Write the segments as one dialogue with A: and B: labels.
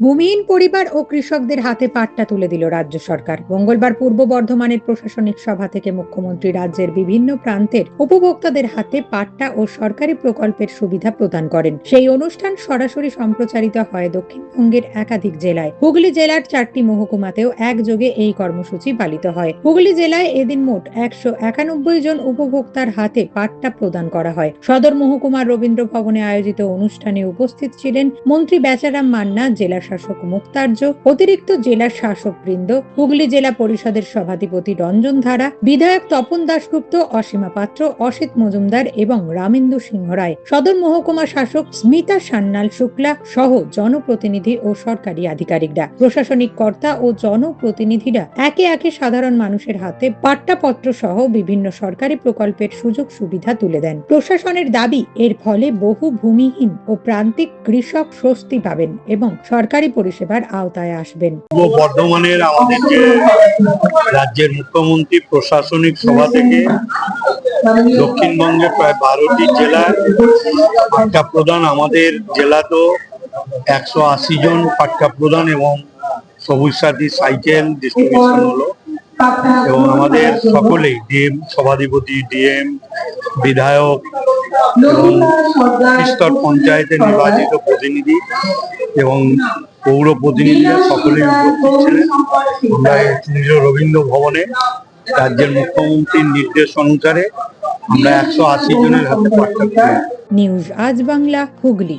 A: ভূমিহীন পরিবার ও কৃষকদের হাতে পাট্টা তুলে দিল রাজ্য সরকার। মঙ্গলবার পূর্ব বর্ধমানের প্রশাসনিক সভা থেকে মুখ্যমন্ত্রী রাজ্যের বিভিন্ন প্রান্তের উপভোক্তাদের হাতে পাট্টা ও সরকারি প্রকল্পের সুবিধা প্রদান করেন। সেই অনুষ্ঠান সরাসরি সম্প্রচারিত হয় দক্ষিণবঙ্গের একাধিক জেলায়। হুগলি জেলার চারটি মহকুমাতেও একযোগে এই কর্মসূচি পালিত হয়। হুগলি জেলায় এদিন মোট একশো একানব্বই জন উপভোক্তার হাতে পাট্টা প্রদান করা হয়। সদর মহকুমার রবীন্দ্র ভবনে আয়োজিত অনুষ্ঠানে উপস্থিত ছিলেন মন্ত্রী বেচারাম মান্না, জেলা শাসক মুক্তার্য, অতিরিক্ত জেলা শাসক বৃন্দ হুগলি জেলা পরিষদের সভাধিপতি রঞ্জন ধারা, বিধায়ক তপন দাশগুপ্ত, অসীমা পাত্র, অসিত মজুমদার এবং রামেন্দু সিংহ রায়, সদর মহকুমা শাসক স্মিতা সান্যাল শুক্লা সহ জনপ্রতিনিধি ও সরকারি আধিকারিকরা। প্রশাসনিক কর্তা ও জনপ্রতিনিধিরা একে একে সাধারণ মানুষের হাতে পাট্টাপত্র সহ বিভিন্ন সরকারি প্রকল্পের সুযোগ সুবিধা তুলে দেন। প্রশাসনের দাবি, এর ফলে বহু ভূমিহীন ও প্রান্তিক কৃষক স্বস্তি পাবেন এবং সরকারি পরিষেবার আওতায় আসবেন।
B: বর্ধমানের আমাদের যে রাজ্যের মুখ্যমন্ত্রী প্রশাসনিক সভা থেকে দক্ষিণবঙ্গে প্রায় বারোটি জেলায় পাট্টা প্রদান আমাদের জেলাতেও একশো আশি জন পাট্টা প্রদান এবং সবুজ সাথী সাইকেল ডিস্ট্রিবিউশন হলো। এবং আমাদের সকলেই ডিএম সভাধিপতি, ডিএম বিধায়ক এবং স্তর পঞ্চায়েতের নির্বাচিত প্রতিনিধি এবং পৌর প্রতিনিধিরা সকলেই উপস্থিত ছিলেন। নিজ রবীন্দ্র ভবনে রাজ্যের মুখ্যমন্ত্রীর নির্দেশ অনুসারে আমরা একশো আশি জনের হাতে
A: নিউজ আজ বাংলা হুগলি।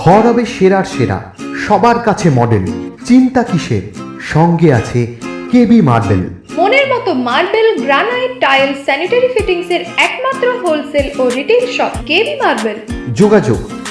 C: ঘর হবে সেরার সেরা সবার কাছে মডেল। চিন্তা কিসের? সঙ্গে আছে কেবি মার্বেল।
D: মনের মতো marble granite tile sanitary fittings এর একমাত্র হোলসেল ও রিটেল শপ কেবি মার্বেল।
C: যোগাযোগ